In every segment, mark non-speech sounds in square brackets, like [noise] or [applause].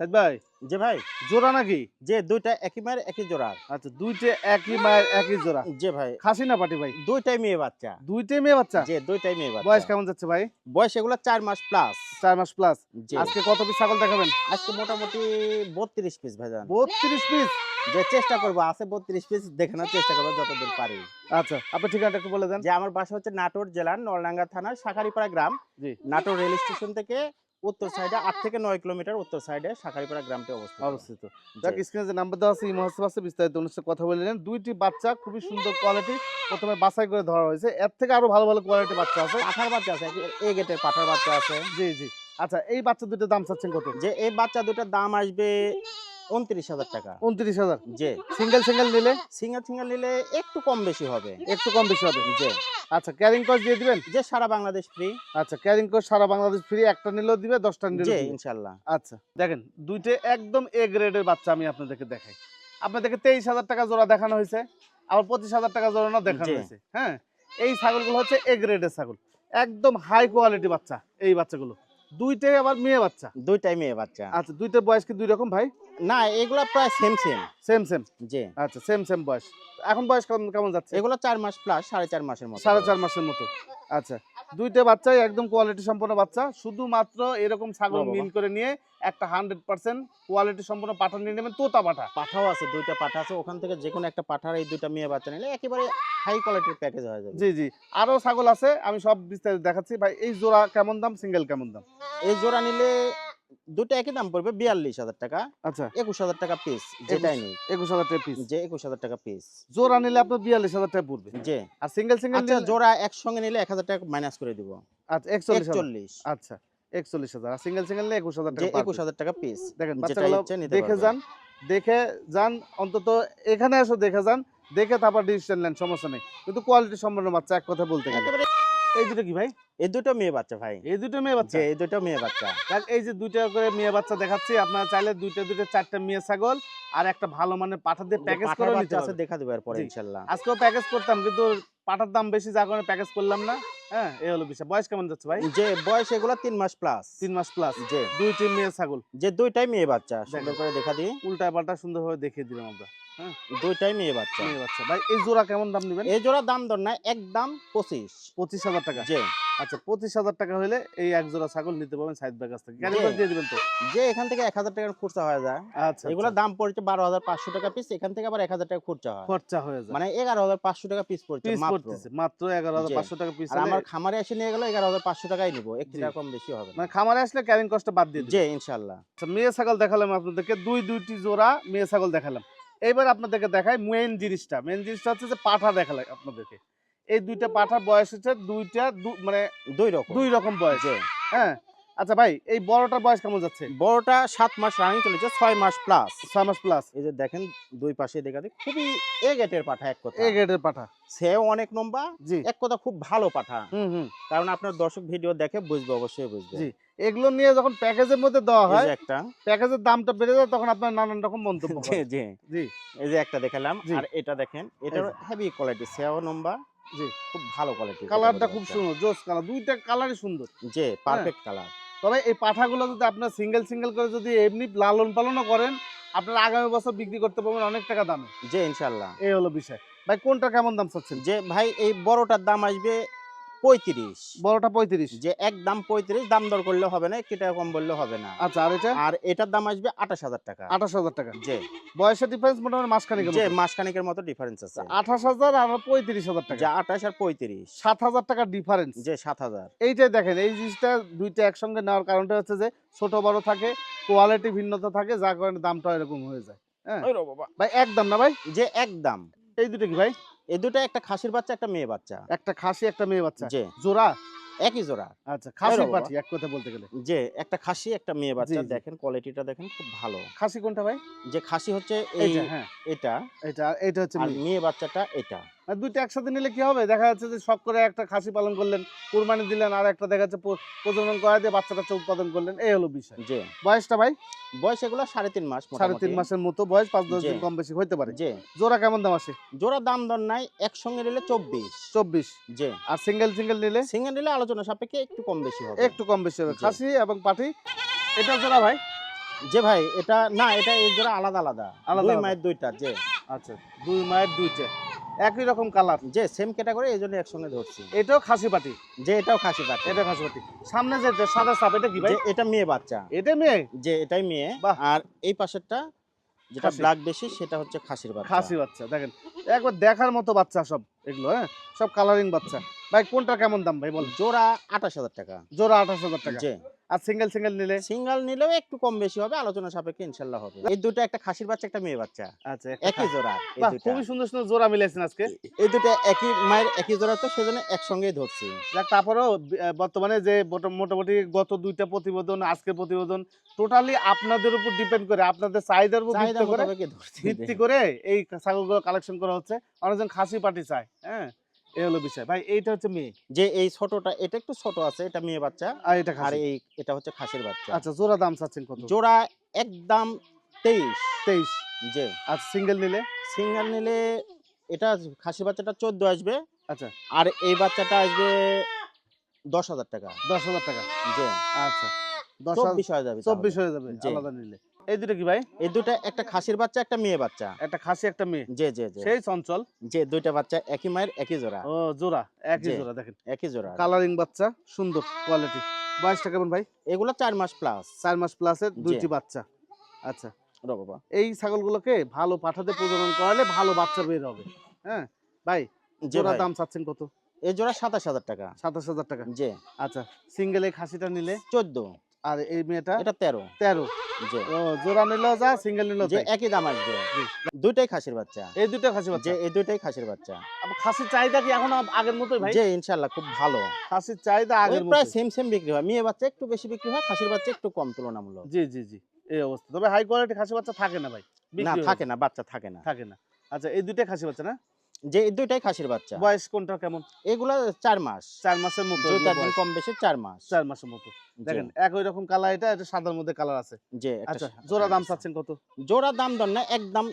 সাইদ ভাই যে ভাই জোড়া নাকি? যে দুইটা একই মায়ের একই জোড়ার আচ্ছা দুইটে একই মায়ের একই জোড়া। যে ভাই খাসি না পাটি ভাই? দুইটাই মেয়ে বাচ্চা। দুইটাই মেয়ে বাচ্চা? যে দুইটাই মেয়ে বাচ্চা। বয়স কেমন যাচ্ছে ভাই? বয়স এগুলো চার মাস প্লাস চার মাস প্লাস আজকে কত পিস ছাগল দেখাবেন? আজকে মোটামুটি বত্রিশ পিস বত্রিশ পিস যে চেষ্টা করব আছে বত্রিশ পিস দেখানোর চেষ্টা করব যতদূর পারি। আচ্ছা আপনি ঠিকানাটা একটু বলে দেন। যে আমার বাসা হচ্ছে নাটোর জেলার নলডাঙ্গা থানার শাখারিপাড়া গ্রাম। জি। নাটোর রেল স্টেশন থেকে উত্তর সাইডে আট থেকে নয় কিলোমিটার উত্তর সাইডে শাখারিপাড়া গ্রামটি অবস্থিত। অবস্থিত। যাক স্ক্রিনে যে নাম্বার দেওয়া আছে এই মহাসভা আছে বিস্তারিত অনুষ্ঠানে কথা বলে নেন দুইটি বাচ্চা খুবই সুন্দর কোয়ালিটি প্রথমে বাছাই করে ধরা হয়েছে। এর থেকে আরও ভালো ভালো কোয়ালিটি বাচ্চা আছে। পাঠার বাচ্চা আছে এ গেটের পাঠার বাচ্চা আছে। জি জি। আচ্ছা এই বাচ্চা দুটো দাম চাচ্ছেন কত? যে এই বাচ্চা দুটোর দাম আসবে উনত্রিশ হাজার টাকা। উনত্রিশ হাজার? যে সিঙ্গেল সিঙ্গেল নিলে? সিঙ্গেল সিঙ্গেল নিলে একটু কম বেশি হবে। একটু কম বেশি হবে? যে আচ্ছা ক্যারিং কস্ট দিয়ে দিবেন? যে সারা বাংলাদেশ ফ্রি আচ্ছা ক্যারিং কস্ট সারা বাংলাদেশ ফ্রি একটা নিলেও দিবে দশটা নিলেও ইনশাল্লাহ আচ্ছা দেখেন দুইটা একদম এ গ্রেডের বাচ্চা আমি আপনাদেরকে দেখাই। আপনাদেরকে তেইশ হাজার টাকা জোড়া দেখানো হয়েছে আবার পঁচিশ হাজার টাকা জোড়া দেখানো হয়েছে হ্যাঁ? এই ছাগলগুলো হচ্ছে এ গ্রেডের ছাগল। একদম হাই কোয়ালিটি বাচ্চা এই বাচ্চাগুলো। দুইটাই আবার মেয়ে বাচ্চা? দুইটাই মেয়ে বাচ্চা। আচ্ছা দুইটার বয়স কি দুই রকম ভাই? না এগুলা প্রায় সেম সেম সেম সেম যে আচ্ছা সেম সেম বয়স। এখন বয়স কেমন কেমন যাচ্ছে? এগুলো চার মাস প্লাস সাড়ে চার মাসের মতো। সাড়ে চার মাসের মতো। আচ্ছা দুইটা বাচ্চাই একদম কোয়ালিটি সম্পন্ন বাচ্চা। শুধুমাত্র এরকম ছাগল মিল করে নিয়ে একটা হান্ড্রেড পার্সেন্ট কোয়ালিটি সম্পন্ন পাঠা নিয়ে নেবেন। তোতা পাঠা। পাঠাও আছে দুইটা পাঠা আছে। ওখান থেকে যে কোনো একটা পাঠার এই দুইটা মেয়ে বাচ্চা নিলে একেবারে হাই কোয়ালিটির প্যাকেজ হয়ে যাবে। জি জি। আরও ছাগল আছে আমি সব বিস্তারিত দেখাচ্ছি। ভাই এই জোড়া কেমন দাম সিঙ্গেল কেমন দাম? এই জোড়া নিলে দুটো একই দাম পড়বে বিয়াল্লিশ হাজার টাকা। আচ্ছা। একুশ হাজার টাকা পিস যেটাই নেই একুশ হাজার টাকা পিস যে একুশ হাজার টাকা পিস জোড়া নিলে আপনার বিয়াল্লিশ হাজার টাকা পড়বে। যে আর সিঙ্গেল সিঙ্গেল আচ্ছা জোড়া একসঙ্গে নিলে এক হাজার টাকা মাইনাস করে দিব। আচ্ছা একচল্লিশ আচ্ছা একচল্লিশ হাজার। আর সিঙ্গেল সিঙ্গেল নিলে একুশ হাজার টাকা একুশ হাজার টাকা পিস দেখেন দেখে যান দেখে যান অন্তত এখানে এসে দেখে যান দেখে তারপর ডিসিশন নেন সমস্যা নেই। কিন্তু কোয়ালিটি সম্পন্ন বাচ্চা এক কথা বলতে গেলে। এই দুটো কি ভাই? এই দুটো মেয়ে বাচ্চা ভাই। এই দুটো মেয়ে বাচ্চা? এই দুটো মেয়ে বাচ্চা। দেখ, এই যে দুইটা করে মেয়ে বাচ্চা দেখাচ্ছি আপনারা চাইলে দুইটা দুইটা চারটা মেয়ে ছাগল আর একটা ভালো মানের পাঠা দিয়ে প্যাকেজ পাঠার করে নিতে আছে দেখা দেবো এরপরে জি। ইনশাল্লাহ। আজকেও প্যাকেজ করতাম কিন্তু পাঠার দাম বেশি যার কারণে প্যাকেজ করলাম না। হ্যাঁ এই হলো বিষয়। বয়স কেমন যাচ্ছে ভাই? যে বয়স এগুলো তিন মাস প্লাস তিন মাস প্লাস যে দুই তিন মেয়ে ছাগল। যে দুইটাই মেয়ে বাচ্চা সুন্দর করে দেখা দিই। উল্টা পাল্টা সুন্দরভাবে দেখিয়ে দিলাম আমরা। দুইটাই মেয়ে বাচ্চা। মেয়ে বাচ্চা। ভাই এই জোড়া কেমন দাম নেবেন? এই জোড়া দাম দর না একদম পঁচিশ। পঁচিশ হাজার টাকা? যে আচ্ছা পঁচিশ হাজার টাকা হলে এই এক জোড়া ছাগল নিতে পারবেন সাইদ ভাই কাছ থেকে। কেন দিয়ে দিবেন তো? যে এখান থেকে এক হাজার টাকার খরচা হয়ে যায়। আচ্ছা এগুলো দাম পড়ছে বারো হাজার পাঁচশো টাকা পিস এখান থেকে আবার এক হাজার টাকা খরচা হয়। খরচা হয়ে যায়। মানে এগারো হাজার পাঁচশো টাকা পিস পড়ছে মাত্র। এগারো হাজার পাঁচশো টাকা পিস আর আমার খামারে এসে নিয়ে গেল এগারো হাজার পাঁচশো টাকাই নিবো একটু টাকা কম বেশি হবে মানে খামারে আসলে ক্যারিং কস্টটা বাদ দিয়ে যে ইনশাল্লাহ আচ্ছা মেয়ে ছাগল দেখালাম আপনাদেরকে। দুই দুইটি জোড়া মেয়ে ছাগল দেখালাম। এইবার আপনাদেরকে দেখাই মেন জিনিসটা। মেন জিনিসটা হচ্ছে যে পাঠা দেখালাম আপনাদেরকে। এই দুইটা পাঠা বয়স হচ্ছে দুইটা মানে দুই রকম। দুই রকম বয়স। হ্যাঁ? আচ্ছা ভাই এই বড়টার বয়স কেমন যাচ্ছে? বড়টা সাত মাস রানিং চলেছে ছয় মাস প্লাস ছয় মাস প্লাস এই যে দেখেন দুই পাশে দেখা দিই খুবই এ গেটের পাঠা এক কথা। এ গ্রেডের পাঠা। সেও অনেক লম্বা জি। এক কথা খুব ভালো পাঠা। হুম হুম। কারণ আপনার দর্শক ভিডিও দেখে বুঝবে অবশ্যই বুঝবে। জি। এগুলো নিয়ে যখন প্যাকেজের মধ্যে দেওয়া হয় একটা। প্যাকেজের দামটা বেড়ে যায় তখন আপনার নানান রকম মন্তব্য জি জি। জি। এই যে একটা দেখালাম আর এটা দেখেন এটা। হেভি কোয়ালিটি সেও লম্বা জি। খুব ভালো কোয়ালিটি কালারটা খুব সুন্দর জোস কালার দুইটা কালারই সুন্দর। যে পারফেক্ট কালার তবে এই পাঠাগুলো যদি আপনার সিঙ্গেল সিঙ্গেল করে যদি এমনি লালন পালনও করেন আপনার আগামী বছর বিক্রি করতে পারবেন অনেক টাকা দামে। যে ইনশাল্লাহ এই হলো বিষয়। ভাই কোনটা কেমন দাম চাচ্ছেন? যে ভাই এই বড়টার দাম আসবে পঁয়ত্রিশ। বড়টা পঁয়ত্রিশ। যে এক দাম পঁয়ত্রিশ দাম দর করলে হবে না টাকা কম বললে হবে না। আচ্ছা আর এটা? আর এটার দাম আসবে আঠাশ হাজার টাকা। আঠাশ হাজার টাকা। যে বয়সের ডিফারেন্স মোটামুটি মাসখানিক যে মাসখানিকের মতো ডিফারেন্স আছে। আঠাশ হাজার আর পঁয়ত্রিশ হাজার টাকা। আঠাশ আর পঁয়ত্রিশ। সাত হাজার টাকা ডিফারেন্স যে সাত হাজার। এইটাই দেখেন এই জিনিসটা দুইটা একসঙ্গে নেওয়ার কারণটা হচ্ছে যে ছোট বড় থাকে কোয়ালিটি ভিন্নতা থাকে যার কারণে দামটা এরকম হয়ে যায় হ্যাঁ? ভাই একদম না ভাই? যে একদম এই দুটো কি ভাই? এই দুটো একটা খাসির বাচ্চা একটা মেয়ে বাচ্চা। একটা খাসি একটা মেয়ে বাচ্চা। জি। জোড়া? একই জোড়া। আচ্ছা খাসি। পাঠি এক কথা বলতে গেলে। যে একটা খাসি একটা মেয়ে বাচ্চা দেখেন কোয়ালিটিটা দেখেন খুব ভালো। খাসি কোনটা ভাই? যে খাসি হচ্ছে এই হ্যাঁ। এটা। এটা এটা হচ্ছে মেয়ে। বাচ্চাটা এটা। দুইটা একসাথে নিলে কি হবে? দেখা যাচ্ছে যে শখ করে একটা খাসি পালন করলেন কুরবানি দিলেন আর একটা দেখা যাচ্ছে প্রজনন করা দিয়ে বাচ্চা কাচ্চা উৎপাদন করলেন। এই হলো বিষয়। যে বয়সটা ভাই? বয়স এগুলো সাড়ে তিন মাস সাড়ে তিন মাসের মতো বয়স পাঁচ দশ দিন কম বেশি হইতে পারে। যে জোড়া কেমন দাম আছে? জোড়া দাম দর নাই একসঙ্গে নিলে চব্বিশ। চব্বিশ। যে আর সিঙ্গেল সিঙ্গেল নিলে? সিঙ্গেল নিলে আলোচনা সাপেক্ষে একটু কম বেশি হবে। একটু কম বেশি হবে। খাসি এবং পাঠি এটা জোড়া ভাই? যে ভাই এটা না এটা এই জোড়া আলাদা আলাদা। আলাদা আলাদা। মায়ের দুইটা যে আচ্ছা দুই মায়ের দুইটা। একই রকম কালার যে সেম ক্যাটাগরি এই জন্য একসঙ্গে ধরছি। এটাও খাসি পাটি। যে এটাও খাসি বাচ্চা এটা খাসি পাটি। সামনে যেটা সাদা সাপ এটা কি ভাই? এটা মেয়ে বাচ্চা। এটা মেয়ে? যে এটাই মেয়ে। আর এই পাশেরটা যেটা। ব্ল্যাক বেশি সেটা হচ্ছে খাসির বাচ্চা। খাসি বাচ্চা দেখেন। একবার দেখার মতো বাচ্চা সব এগুলো হ্যাঁ? সব কালারিং বাচ্চা। ভাই কোনটা কেমন দাম ভাই বল জোড়া আঠাশ হাজার টাকা। জোড়া আঠাশ হাজার টাকা। যে আর সিঙ্গেল সিঙ্গেল নিলে? সিঙ্গেল নিলেও একটু কম বেশি হবে আলোচনা সাপেক্ষে ইনশাল্লাহ হবে। এই দুটো একটা খাসির বাচ্চা একটা মেয়ে বাচ্চা। আচ্ছা। একই জোড়া এই বাহ, দুটা। খুবই সুন্দর সুন্দর জোড়া মিলেছেন আজকে। এই দুটো একই মায়ের একই জোড়া তো সেজন্য একসঙ্গেই ধরছি। তারপরেও বর্তমানে যে মোটামুটি গত দুইটা প্রতিবেদন আজকের প্রতিবেদন টোটালি আপনাদের উপর ডিপেন্ড করে আপনাদের চাহিদার উপর ভিত্তি করে ভিত্তি করে এই ছাগলগুলো কালেকশন করা হচ্ছে। অনেকজন খাসি পাটি চায় হ্যাঁ? এই হলো বিষয়। ভাই এইটা হচ্ছে মেয়ে। যে এই ছোটটা এটা একটু ছোট আছে এটা মেয়ে বাচ্চা। আর এটা আর এই এটা হচ্ছে খাসির বাচ্চা। আচ্ছা জোড়া দাম চাচ্ছেন কত? জোড়া একদম তেইশ। তেইশ। যে আচ্ছা সিঙ্গেল নিলে? সিঙ্গেল নিলে এটা খাসি বাচ্চাটা চোদ্দ আসবে। আচ্ছা। আর এই বাচ্চাটা আসবে দশ হাজার টাকা। দশ হাজার টাকা? যে আচ্ছা। চব্বিশ হয়ে যাবে চব্বিশ হয়ে যাবে জি। আলাদা নিলে। এই দুটো কি ভাই? এই দুটা একটা খাসির বাচ্চা একটা মেয়ে বাচ্চা। একটা খাসি একটা মেয়ে? যে যে যে সেই চঞ্চল? যে দুইটা বাচ্চা একই মায়ের একই জোড়া। ও জোড়া একই জি। জোড়া দেখেন। একই জোড়া। কালারিং বাচ্চা সুন্দর কোয়ালিটি বয়সটা কেমন ভাই? এগুলো চার মাস প্লাস চার মাস প্লাসের দুইটি বাচ্চা। আচ্ছা। ও বাবা। এই ছাগলগুলোকে ভালো পাঠাতে প্রজনন করালে ভালো বাচ্চা বের হবে। হ্যাঁ? ভাই জোড়া ভাই, দাম চাচ্ছেন কত? এই জোড়া সাতাশ হাজার টাকা। সাতাশ হাজার টাকা? যে আচ্ছা সিঙ্গেল খাসিটা নিলে? চোদ্দ। আর এই মেয়েটা এটা তেরো। তেরো। যে। ও জোড়া নিলেও যা সিঙ্গেল নিলেও যে একই দাম আসবে। দুইটাই খাসির বাচ্চা। এই দুটো খাসি যে বাচ্চা এই দুইটাই খাসির বাচ্চা। খাসির চাহিদা কি এখন আগের মতোই ভাই? যে ইনশাল্লাহ খুব ভালো। খাসির চাহিদা ওই আগের প্রায় সেম সেম বিক্রি হয়। মেয়ে বাচ্চা একটু বেশি বিক্রি হয় খাসির বাচ্চা একটু কম তুলনামূলক। জি জি জি। এই অবস্থা। তবে হাই কোয়ালিটি খাসি বাচ্চা থাকে না ভাই। না থাকে না বাচ্চা থাকে না। থাকে না। আচ্ছা এই দুইটাই খাসি বাচ্চা না? যে দুইটাই খাসির বাচ্চা। বয়স কোনটা কেমন? এগুলো চার মাস। চার মাসের মতো কম বেশি চার মাস। চার মাসের মতো। দেখেন একই রকম কালার এটা এটা সাদার মধ্যে কালার আছে। যে আচ্ছা জোড়া দাম চাচ্ছেন কত? জোড়া দাম দর না একদম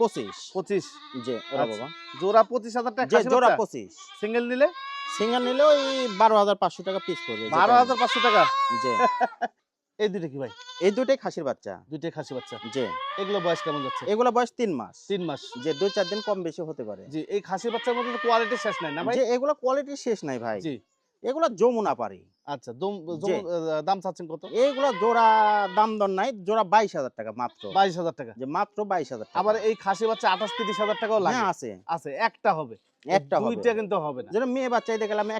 পঁচিশ। পঁচিশ? যে ওরা আচ্ছা। বাবা। জোড়া পঁচিশ হাজার টাকা যে জোড়া পঁচিশ। সিঙ্গেল নিলে? সিঙ্গার নিলে ওই বারো হাজার পাঁচশো টাকা পিস পড়বে বারো হাজার পাঁচশো টাকা? যে [laughs] এই দুটো কি ভাই? এই খাসির বাচ্চা। খাসি বাচ্চা? যে এগুলো বয়স কেমন যাচ্ছে? এগুলো বয়স তিন মাস। তিন মাস। যে দুই চার দিন কম বেশি হতে পারে। জি এই খাসি বাচ্চার মধ্যে কোয়ালিটি শেষ নাই না ভাই? এগুলো কোয়ালিটি শেষ নাই ভাই। জি। এগুলো যমুনা পারি আচ্ছা দম জি। চাচ্ছেন কত? এইগুলো জোড়া দাম দর নাই জোড়া বাইশ হাজার টাকা মাত্র। বাইশ হাজার টাকা। যে মাত্র বাইশ হাজার আবার এই খাসি বাচ্চা আঠাশ তিরিশ হাজার টাকাও লাগে। হ্যাঁ আছে। আছে একটা হবে। একটা দুইটা কিন্তু হবে না। যেটা মেয়ে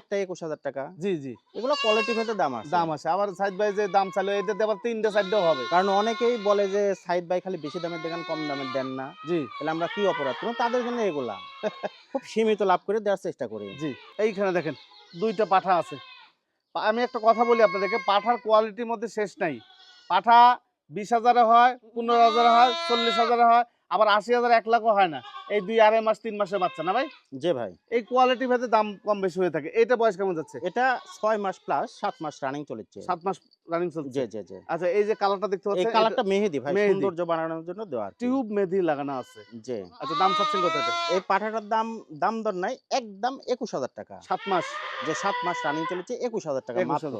একটা একুশ হাজার টাকা। জি জি। এগুলো কোয়ালিটি ভেদে দাম আছে। দাম আছে। আবার সাইড বাই যে দাম চাইলো আবার তিনটে চারটেও হবে। কারণ অনেকেই বলে যে সাইড বাই খালি বেশি দামের দেখান কম দামের দেন না। জি। তাহলে আমরা কি অপরাধ করব? তাদের জন্য এগুলা। খুব সীমিত লাভ করে দেওয়ার চেষ্টা করি। জি। এইখানে দেখেন দুইটা পাঠা আছে। আমি একটা কথা বলি আপনাদেরকে পাঠার কোয়ালিটির মধ্যে শেষ নাই। পাঠা বিশ হাজারে হয় পনেরো হাজারে হয় চল্লিশ হাজারে হয় আবার আশি হাজার এক লাখও হয় না। এই দুই আড়াই মাস তিন মাসের বাচ্চা না ভাই? যে ভাই। এই কোয়ালিটি ভেদে দাম কম বেশি হয়ে থাকে। এটা বয়স কেমন যাচ্ছে? এটা ছয় মাস প্লাস সাত মাস রানিং চলেছে। সাত মাস রানিং চলছে? যে যে আচ্ছা এই যে কালারটা দেখতে পাচ্ছেন এই কালারটা মেহেদি ভাই সৌন্দর্য বানানোর জন্য দেওয়া টিউব মেধি লাগানো আছে। যে আচ্ছা দাম চাচ্ছেন কত এটা? এই পাঠাটার দাম দাম দর নাই একদম একুশ হাজার টাকা। সাত মাস? যে সাত মাস রানিং চলেছে একুশ হাজার টাকা মাত্র।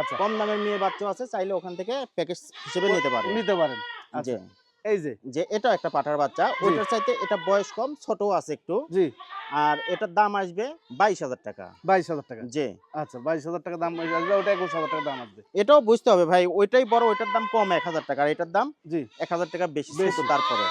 আচ্ছা। কম দামের মেয়ে বাচ্চা আছে চাইলে ওখান থেকে প্যাকেজ হিসেবে নিতে পারে নিতে পারেন। আচ্ছা। এই যে যে এটা একটা পাঠার বাচ্চা চাইতে এটা বয়স কম ছোট আছে একটু। জি। আর এটার দাম আসবে বাইশ হাজার টাকা। বাইশ হাজার টাকা। যে আচ্ছা বাইশ হাজার টাকা দাম আসবে ওটা একুশ হাজার টাকা দাম আসবে। এটাও বুঝতে হবে ভাই ওইটাই বড় ওইটার দাম কম এক হাজার টাকা আর এটার দাম জি। এক হাজার টাকা বেশি। তারপরে।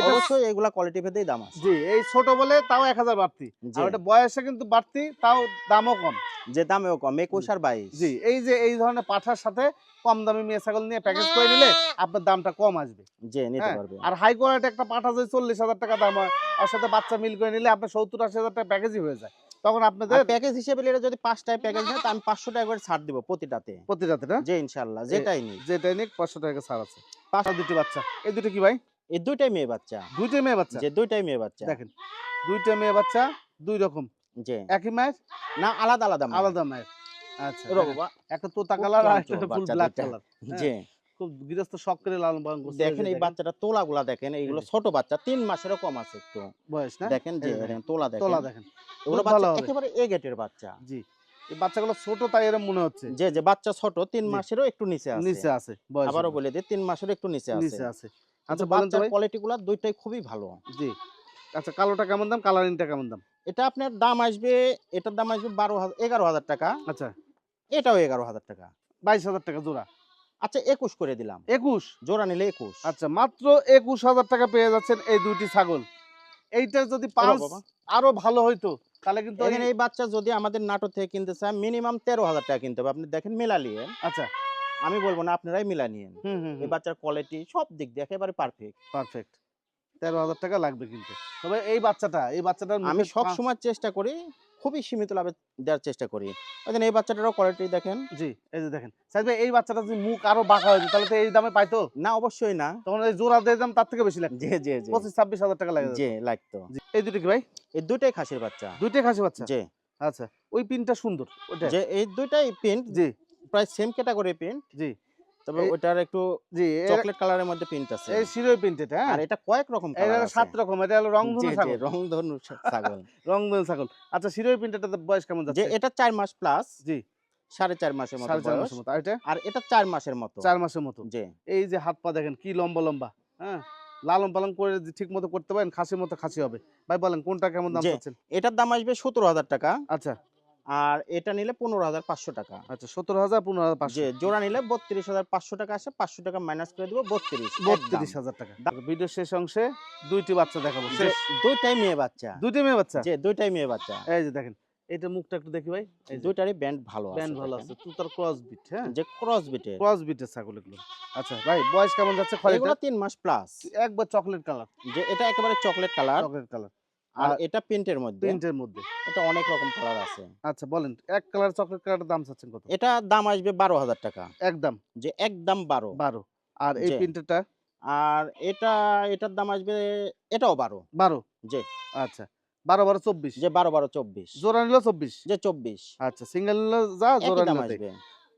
অবশ্যই এগুলা কোয়ালিটি ভেদেই দাম আছে। জি এই ছোট বলে তাও এক হাজার বাড়তি। আর ওটা বয়সে কিন্তু বাড়তি তাও দামও কম। যে দামেও কম একুশ আর বাইশ। জি এই যে এই ধরনের পাঠার সাথে কম দামি মেয়ে ছাগল নিয়ে প্যাকেজ করে নিলে আপনার দামটা কম আসবে। যে নিতে হ্যাঁ, পারবে। আর হাই কোয়ালিটি একটা পাঠা যদি চল্লিশ হাজার টাকা দাম হয় ওর সাথে বাচ্চা মিল করে নিলে আপনার সত্তর আশি হাজার টাকা প্যাকেজই হয়ে যায়। তখন আপনাদের প্যাকেজ হিসেবে নিলে যদি পাঁচটায় প্যাকেজ নেয় আমি পাঁচশো টাকা করে ছাড় দিব প্রতিটাতে। প্রতিটাতে না? যে ইনশাল্লাহ যেটাই নিই যেটা নিক পাঁচশো টাকা ছাড় আছে। পাঁচশো দুটি বাচ্চা। এই দুটো কি ভাই? এই দুইটাই মেয়ে বাচ্চা। দুইটাই মেয়ে বাচ্চা? যে দুইটাই মেয়ে বাচ্চা। দেখেন দুইটা মেয়ে বাচ্চা দুই রকম। যে। একই মায়ের? না আলাদা আলাদা আলাদা মায়ের। আচ্ছা ওরে দেখেন, বাবা, একটা তোতা কালার আর একটা ফুল বাচ্চা ব্ল্যাক কালার। হ্যাঁ। খুব গৃহস্থ শখ করে লালন পালন করছে দেখেন এই বাচ্চাটা তোলা দেখেন এইগুলো ছোট বাচ্চা তিন মাসেরও কম আছে একটু। বয়স না? দেখেন যে এই যে দেখেন তোলা দেখেন। তোলা দেখেন। এগুলো বাচ্চা একেবারে এ গেটের বাচ্চা। জি। এই বাচ্চাগুলো ছোট তাই এরকম মনে হচ্ছে। যে যে বাচ্চা ছোট তিন মাসেরও একটু নিচে আছে। নিচে আছে বয়স আবারও বলে দিই তিন মাসের একটু নিচে আছে। নিচে আছে। আচ্ছা বলেন তো ভাই। কোয়ালিটি গুলা দুইটাই খুবই ভালো। জি। আচ্ছা কালোটা কেমন দাম কালারিংটা কেমন দাম? এটা আপনার দাম আসবে এটার দাম আসবে বারো হাজার এগারো হাজার টাকা। আচ্ছা। এটাও এগারো হাজার টাকা। বাইশ হাজার টাকা জোড়া। আচ্ছা একুশ করে দিলাম। একুশ? জোড়া নিলে একুশ। আচ্ছা মাত্র একুশ হাজার টাকা পেয়ে যাচ্ছেন এই দুইটি ছাগল। এইটার যদি পাঁচ আরও ভালো হইতো তাহলে কিন্তু এই- বাচ্চা যদি আমাদের নাটোর থেকে কিনতে চায় মিনিমাম তেরো হাজার টাকা কিনতে হবে। আপনি দেখেন মিলা নিয়ে আচ্ছা। আমি বলব না আপনারাই মিলা নিয়েন। হুম হুম এই বাচ্চার কোয়ালিটি সব দিক দিয়ে একেবারে পারফেক্ট পারফেক্ট তেরো হাজার টাকা লাগবে কিন্তু। তবে এই বাচ্চাটা এই বাচ্চাটার আমি সব সময় চেষ্টা করি খুবই সীমিত লাভে দেওয়ার চেষ্টা করি। ওই এই বাচ্চাটারও কোয়ালিটি দেখেন। জি এই যে দেখেন। সাইদ ভাই এই বাচ্চাটা যদি মুখ আরও বাঁকা হয়েছে তাহলে তো এই দামে পাইতো? না অবশ্যই না। তখন এই জোড়া দিয়ে দাম তার থেকে বেশি লাগবে জি জি জি। পঁচিশ ছাব্বিশ হাজার টাকা লাগে জি লাগতো। এই দুটো কি ভাই? এই দুইটাই খাসির বাচ্চা। দুইটাই খাসি বাচ্চা? জি। আচ্ছা ওই পিনটা সুন্দর ওইটা? যে এই দুইটাই প্রিন্ট জি। প্রায় সেম ক্যাটাগরি প্রিন্ট জি। তবে ওইটার একটু জি চকলেট কালারের মধ্যে প্রিন্ট আছে। এই শিরোই প্রিন্ট এটা হ্যাঁ। আর এটা কয়েক রকম কালার সাত রকম এটা হলো রংধনু ছাগল। রংধনু ছাগল। [laughs] রংধনু ছাগল। আচ্ছা শিরোই প্রিন্টটা বয়স কেমন যাচ্ছে? এটা চার মাস প্লাস জি। সাড়ে চার মাসের মতো আর এটা? চার মাসের মতো। চার মাসের মতো। জি। এই যে হাত পা দেখেন কি লম্বা লম্বা হ্যাঁ? লালন পালন করে যদি ঠিক মতো করতে পারেন খাসির মতো খাসি হবে। ভাই বলেন কোনটা কেমন দাম চাচ্ছেন? এটার দাম আসবে সতেরো হাজার টাকা। আচ্ছা। আর এটা নিলে পনেরো হাজার পাঁচশো টাকা। আচ্ছা সতেরো হাজার পনেরো হাজার পাঁচশো। জোড়া নিলে বত্রিশ হাজার পাঁচশো টাকা আসে পাঁচশো টাকা মাইনাস করে দিব বত্রিশ বত্রিশ হাজার টাকা। ভিডিও শেষ অংশে দুইটি বাচ্চা দেখাবো। দুইটাই মেয়ে বাচ্চা। দুইটি মেয়ে বাচ্চা? যে দুইটাই মেয়ে বাচ্চা। এই যে দেখেন এটা মুখটা একটু দেখি ভাই। এই দুইটারই ব্যান্ড ভালো আছে ব্যান্ড ভালো। আছে তুতার ক্রস বিট হ্যাঁ? যে ক্রস বিটের ক্রস বিটের ছাগল এগুলো। আচ্ছা ভাই বয়স কেমন যাচ্ছে এগুলো তিন মাস প্লাস একবার চকলেট কালার যে এটা একেবারে চকলেট কালার চকলেট কালার আর এটা প্রিন্টের মধ্যে। প্রিন্টের মধ্যে। এটা অনেক রকম কালার আছে। আচ্ছা বলেন এক কালার চকলেট কালারের দাম চাচ্ছেন কত? এটা দাম আসবে বারো হাজার টাকা। একদম। যে একদম বারো। বারো। আর এই। আর এটা এটার দাম আসবে এটাও বারো। বারো? জি আচ্ছা বারো বারো চব্বিশ। যে বারো বারো চব্বিশ। জোড়া নিল চব্বিশ? যে চব্বিশ। আচ্ছা সিঙ্গেল নিলে যা জোড়া আসবে।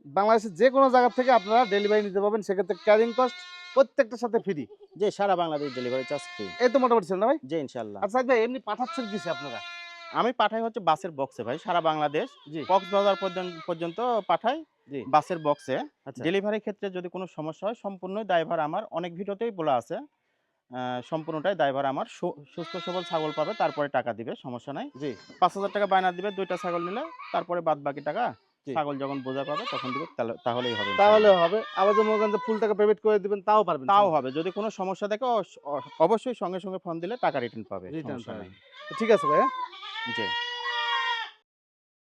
বাংলাদেশের যে কোনো জায়গা থেকে আপনারা ডেলিভারি নিতে পারবেন সেক্ষেত্রে ক্যারিং কস্ট প্রত্যেকটার সাথে ফ্রি যে সারা বাংলাদেশ ডেলিভারি চার্জ ফ্রি এই তো মোটামুটি ছিল না ভাই? যে ইনশাল্লাহ আচ্ছা ভাই এমনি পাঠাচ্ছেন কিসে আপনারা? আমি পাঠাই হচ্ছে বাসের বক্সে ভাই সারা বাংলাদেশ। জি। কক্সবাজার পর্যন্ত পর্যন্ত পাঠাই জি। বাসের বক্সে আচ্ছা। ডেলিভারির ক্ষেত্রে যদি কোনো সমস্যা হয় সম্পূর্ণ ড্রাইভার আমার অনেক ভিডিওতেই বলা আছে সম্পূর্ণটাই ড্রাইভার আমার। সুস্থ সবল ছাগল পাবে তারপরে টাকা দিবে সমস্যা নাই। জি। পাঁচ হাজার টাকা বায়না দিবে দুইটা ছাগল নিলে তারপরে বাদ বাকি টাকা জি। ছাগল যখন বোঝা পাবে তখন দিবে তাহলে- তাহলেই হবে তাহলে হবে। আবার যদি মনে করেন ফুল টাকা পেমেন্ট করে দিবেন তাও পারবেন তাও হবে। যদি কোনো সমস্যা থাকে অবশ্যই সঙ্গে সঙ্গে ফোন দিলে টাকা রিটার্ন পাবে রিটার্ন ঠিক আছে ভাই হ্যাঁ? জি।